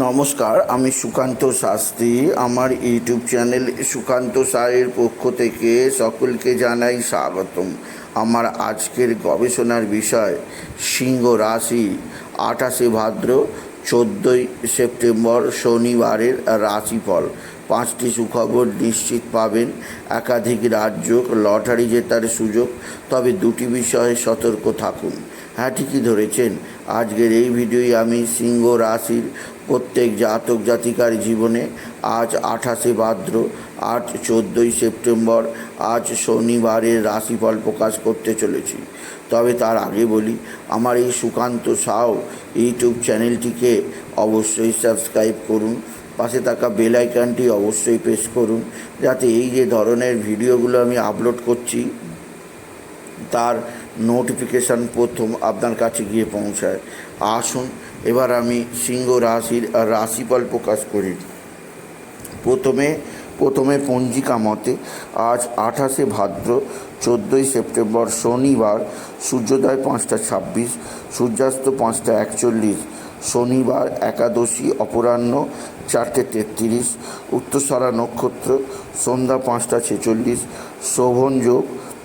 নমস্কার, আমি সুকান্ত শাস্ত্রী। আমার ইউটিউব চ্যানেল সুকান্ত সায়ের পক্ষ থেকে সকলকে জানাই স্বাগতম। আমার আজকের গবেষণার বিষয়, সিংহ রাশি, আঠাশে ভাদ্র, চোদ্দোই সেপ্টেম্বর শনিবারের রাশিফল। পাঁচটি সুখবর নিশ্চিত পাবেন। একাধিক রাজ্য লটারি জেতার সুযোগ, তবে দুটি বিষয়ে সতর্ক থাকুন। হ্যাঁ ঠিকই ধরেছেন। আজকের এই ভিডিওই আমি সিংহ রাশির প্রত্যেক জাতক জাতিকার জীবনে আজ আঠাশে ভাদ্র, আজ চোদ্দোই সেপ্টেম্বর, আজ শনিবারের রাশিফল প্রকাশ করতে চলেছি। তবে তার আগে বলি, আমার এই সুকান্ত সাও ইউটিউব চ্যানেলটিকে অবশ্যই সাবস্ক্রাইব করুন, পাশে থাকা বেল আইকনটি অবশ্যই প্রেস করুন, যাতে এই যে ধরনের ভিডিওগুলো আমি আপলোড করছি, তার নোটিফিকেশান প্রথম আপনার কাছে গিয়ে পৌঁছায়। আসুন, এবার আমি সিংহ রাশির রাশিফল প্রকাশ করি। প্রথমে প্রথমে পঞ্জিকা মতে আজ আঠাশে ভাদ্র, চোদ্দোই সেপ্টেম্বর শনিবার, সূর্যোদয় পাঁচটা ছাব্বিশ, সূর্যাস্ত পাঁচটা একচল্লিশ, শনিবার একাদশী অপরাহ্ন চারটে তেত্রিশ, উত্তরসরা নক্ষত্র সন্ধ্যা পাঁচটা ছেচল্লিশ, শোভন যোগ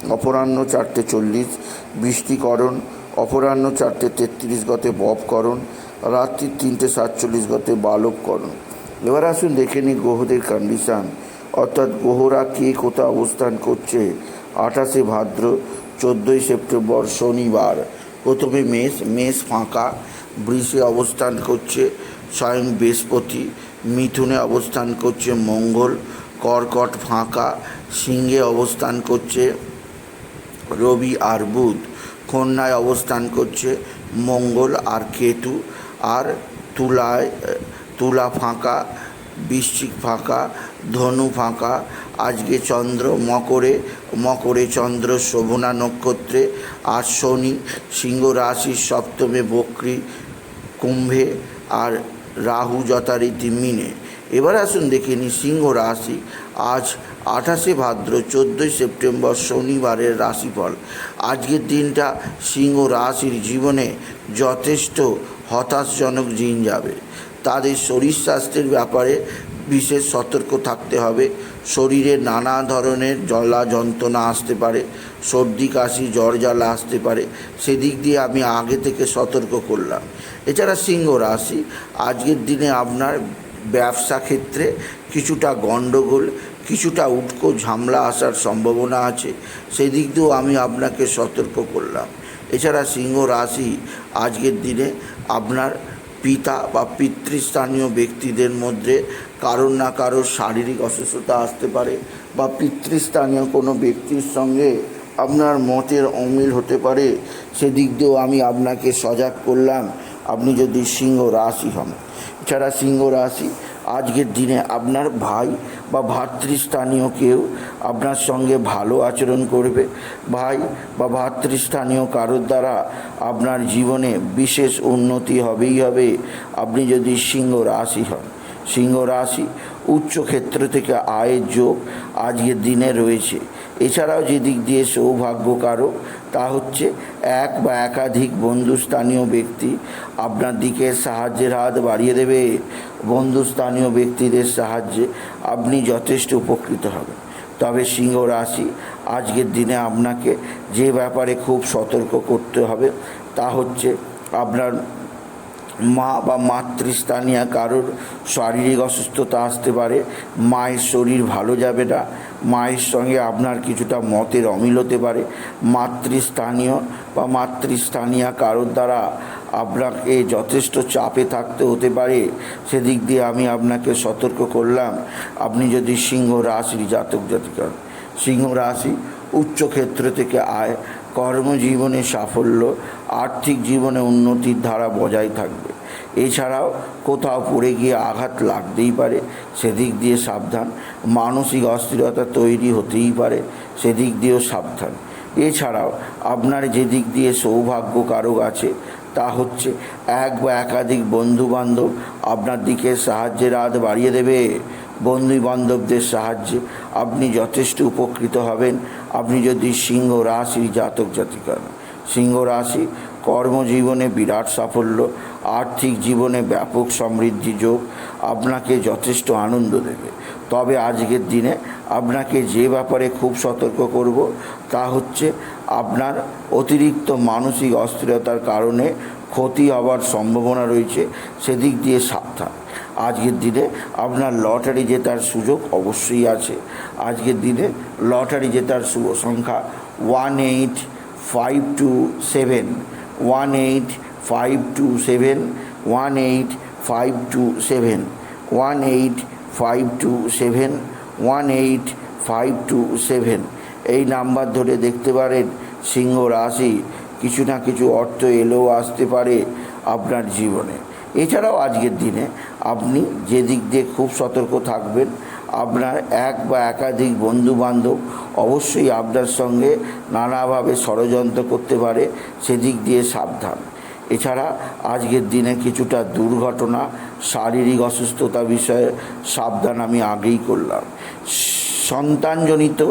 অপরাহ্ন চারটে চল্লিশ বৃষ্টিকরণ অপরাহ্ন চারটে তেত্রিশ গতে ববকরণ রাত্রি তিনটে সাতচল্লিশ গতে বালককরণ এবার আসুন দেখে নিই গ্রহদের কন্ডিশান অর্থাৎ গ্রহরা কে কোথায় অবস্থান করছে? আঠাশে ভাদ্র, চোদ্দোই সেপ্টেম্বর শনিবার। প্রথমে মেষ মেষ ফাঁকা, বৃষে অবস্থান করছে স্বয়ং বৃহস্পতি, মিথুনে অবস্থান করছে মঙ্গল, কর্কট ফাঁকা, সিংহে অবস্থান করছে রবি আর বুধ কন্যায় অবস্থান করছে, মঙ্গল আর কেতু আর তুলায়, তুলা ফাঁকা, বৃশ্চিক ফাঁকা, ধনু ফাঁকা, আজকে চন্দ্র মকরে মকরে চন্দ্র শোভনা নক্ষত্রে, আর শনি সিংহ রাশির সপ্তমে বক্রী কুম্ভে, আর রাহু যথারীতি মিনে। এবার আসুন দেখে নিই সিংহ রাশি আজ আঠাশে ভাদ্র, চোদ্দোই সেপ্টেম্বর শনিবারের রাশিফল। আজকের দিনটা সিংহ রাশির জীবনে যথেষ্ট হতাশজনক দিন যাবে। তাদের শরীর স্বাস্থ্যের ব্যাপারে বিশেষ সতর্ক থাকতে হবে। শরীরে নানা ধরনের জলা যন্ত্রণা আসতে পারে, সর্দি, কাশি, জ্বর, জ্বালা আসতে পারে। সেদিক দিয়ে আমি আগে থেকে সতর্ক করলাম। এছাড়া সিংহ রাশি, আজকের দিনে আপনার ব্যবসা ক্ষেত্রে কিছুটা গণ্ডগোল কিছুটা উটকো ঝামলা আসার সম্ভাবনা আছে সেই দিক দিয়েও আমি আপনাকে সতর্ক করলাম। এছাড়া সিংহ রাশি আজকের দিনে আপনার পিতা বা পিতৃস্থানীয় ব্যক্তিদের মধ্যে কারোর না কারোর শারীরিক অসুস্থতা আসতে পারে বা পিতৃস্থানীয় কোনো ব্যক্তির সঙ্গে আপনার মতের অমিল হতে পারে, সেদিক দিয়েও আমি আপনাকে সজাগ করলাম। আপনি যদি সিংহ রাশি হন এছাড়া সিংহ রাশি আজকের দিনে আপনার ভাই বা ভাতৃস্থানীয় কেউ আপনার সঙ্গে ভালো আচরণ করবে। ভাই বা ভাতৃস্থানীয় কারোর দ্বারা আপনার জীবনে বিশেষ উন্নতি হবেই হবে। আপনি যদি সিংহ রাশি হন সিংহ রাশি উচ্চ ক্ষেত্র থেকে আয়ের যোগ আজকের দিনে রয়েছে। এছাড়াও যে দিক দিয়ে সৌভাগ্য কারক তা হচ্ছে এক বা একাধিক বন্ধুস্থানীয় ব্যক্তি আপনার দিকে সাহায্যের হাত বাড়িয়ে দেবে। বন্ধুস্থানীয় ব্যক্তিদের সাহায্যে আপনি যথেষ্ট উপকৃত হবেন। তবে সিংহ রাশি, আজকের দিনে আপনাকে যে ব্যাপারে খুব সতর্ক করতে হবে তা হচ্ছে আপনার মা বা মাতৃস্থানীয় কারোর শারীরিক অসুস্থতা আসতে পারে, মায়ের শরীর ভালো যাবে না, মায়ের সঙ্গে আপনার কিছুটা মতের অমিল হতে পারে, মাতৃস্থানীয় বা মাতৃস্থানীয় কারোর দ্বারা আপনাকে যথেষ্ট চাপে থাকতে হতে পারে, সেদিক দিয়ে আমি আপনাকে সতর্ক করলাম। আপনি যদি সিংহ রাশির জাতক জাতিকা সিংহ রাশি উচ্চ ক্ষেত্র থেকে আয় কর্মজীবনে সাফল্য, আর্থিক জীবনে উন্নতির ধারা বজায় থাকবে। এছাড়াও কোথাও পড়ে গিয়ে আঘাত লাগতেই পারে, সেদিক দিয়ে সাবধান। মানসিক অস্থিরতা তৈরি হতেই পারে, সেদিক দিয়েও সাবধান। এছাড়াও আপনার যে দিক দিয়ে সৌভাগ্য কারক আছে, তা হচ্ছে এক বা একাধিক বন্ধুবান্ধব আপনার দিকে সাহায্যের হাত বাড়িয়ে দেবে। বন্ধু বান্ধবদের সাহায্যে আপনি যথেষ্ট উপকৃত হবেন আপনি যদি সিংহ রাশি জাতক জাতিকা সিংহ রাশি কর্মজীবনে বিরাট সাফল্য, আর্থিক জীবনে ব্যাপক সমৃদ্ধি যোগ আপনাকে যথেষ্ট আনন্দ দেবে। তবে আজকের দিনে আপনাকে যে ব্যাপারে খুব সতর্ক করব তা হচ্ছে আপনার অতিরিক্ত মানসিক অস্থিরতার কারণে ক্ষতি হওয়ার সম্ভাবনা রয়েছে। সেদিক দিয়ে সাবধান। আজকের দিনে আপনার লটারি জেতার সুযোগ অবশ্যই আছে। আজকের দিনে লটারি জেতার শুভ সংখ্যা one eight five two seven one eight five two seven one eight five two seven one eight five two seven one eight five two seven এই নাম্বার ধরে দেখতে পারেন সিংহ রাশি, কিছু না কিছু অর্থ এলেও আসতে পারে আপনার জীবনে। এছাড়াও আজকের দিনে আপনি যে দিক দিয়ে খুব সতর্ক থাকবেন, আপনার এক বা একাধিক বন্ধু বান্ধব অবশ্যই আপনার সঙ্গে নানাভাবে ষড়যন্ত্র করতে পারে, সেদিক দিয়ে সাবধান। এছাড়া আজকের দিনে কিছুটা দুর্ঘটনা, শারীরিক অসুস্থতা বিষয়ে সাবধান আমি আগেই করলাম। সন্তানজনিত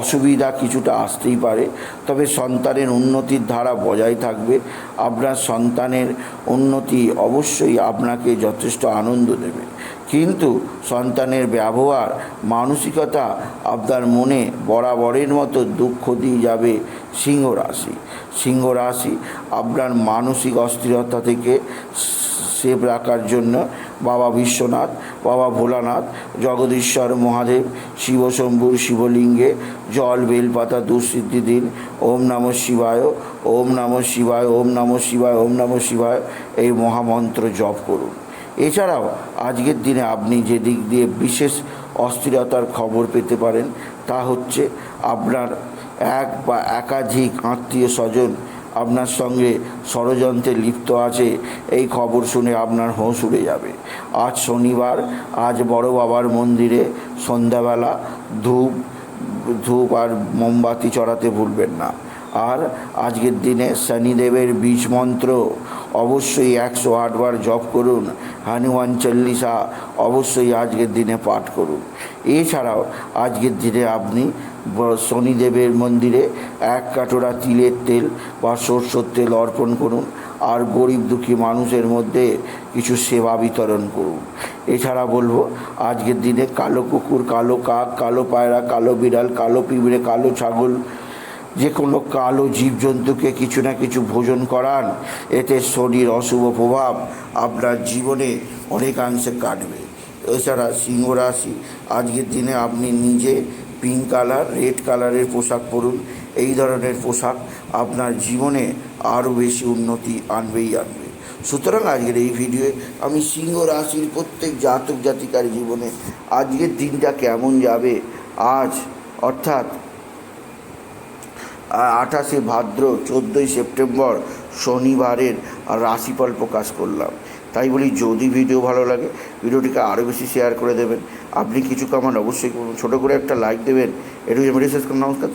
অসুবিধা কিছুটা আসতেই পারে। তবে সন্তানের উন্নতির ধারা বজায় থাকবে। আপনার সন্তানের উন্নতি অবশ্যই আপনাকে যথেষ্ট আনন্দ দেবে। কিন্তু সন্তানের ব্যবহার, মানসিকতা আপনার মনে বরাবরের মতো দুঃখ দিয়ে যাবে সিংহ রাশি সিংহ রাশি আপনার মানসিক অস্থিরতা থেকে সেভ রাখার জন্য বাবা বিশ্বনাথ বাবা ভোলানাথ, জগদীশ্বর মহাদেব শিবশম্ভুর শিবলিঙ্গে, জল বেলপাতা দুঃসিদ্ধি দিন, ওম নম শিবায়, ওম নম শিবায়, ওম নম শিবায়, ওম নম শিবায়, এই মহামন্ত্র জপ করুন। এছাড়াও আজকের দিনে আপনি যে দিক দিয়ে বিশেষ অস্থিরতার খবর পেতে পারেন, তা হচ্ছে আপনার এক বা একাধিক আত্মীয় স্বজন আপনার সঙ্গে ষড়যন্ত্রে লিপ্ত আছে, এই খবর শুনে আপনার হোঁশ উড়ে যাবে। আজ শনিবার, আজ বড় বাবার মন্দিরে সন্ধ্যাবেলা ধূপ ধূপ আর মোমবাতি চড়াতে ভুলবেন না। আর আজকের দিনে শনিদেবের বীজ মন্ত্র অবশ্যই একশো আটবার জপ করুন, হনুমান চল্লিশা অবশ্যই আজকের দিনে পাঠ করুন। এছাড়াও আজকের দিনে আপনি শনিদেবের মন্দিরে এক কাটোরা তিলের তেল বা সরষের তেল অর্পণ করুন আর গরিব দুঃখী মানুষের মধ্যে কিছু সেবা বিতরণ করুন। এছাড়া বলব, আজকের দিনে কালো কুকুর, কালো কাক, কালো পায়রা, কালো বিড়াল, কালো পিঁপড়ে, কালো ছাগল যে কোনো কালো জীবজন্তুকে কিছু না কিছু ভোজন করান, এতে শনির অশুভ প্রভাব আপনার জীবনে অনেকাংশে কাটবে। এছাড়া সিংহ রাশি, আজকের দিনে আপনি নিজে পিঙ্ক কালার রেড কালারের পোশাক পরুন। এই ধরনের পোশাক আপনার জীবনে আরও বেশি উন্নতি আনবেই আনবে। সুতরাং আজকের এই ভিডিওয়ে আমি সিংহ রাশির প্রত্যেক জাতক জাতিকার জীবনে আজকের দিনটা কেমন যাবে, আজ অর্থাৎ আঠাশে ভাদ্র, চোদ্দোই সেপ্টেম্বর শনিবারের রাশিফল প্রকাশ করলাম। তাই বলি, যদি ভিডিও ভালো লাগে, ভিডিওটিকে আরও বেশি শেয়ার করে দেবেন। আপনি কিছু কামান অবশ্যই ছোটো করে একটা লাইক দেবেন। এটুকু আমি রিসার্চ করুন নমস্কার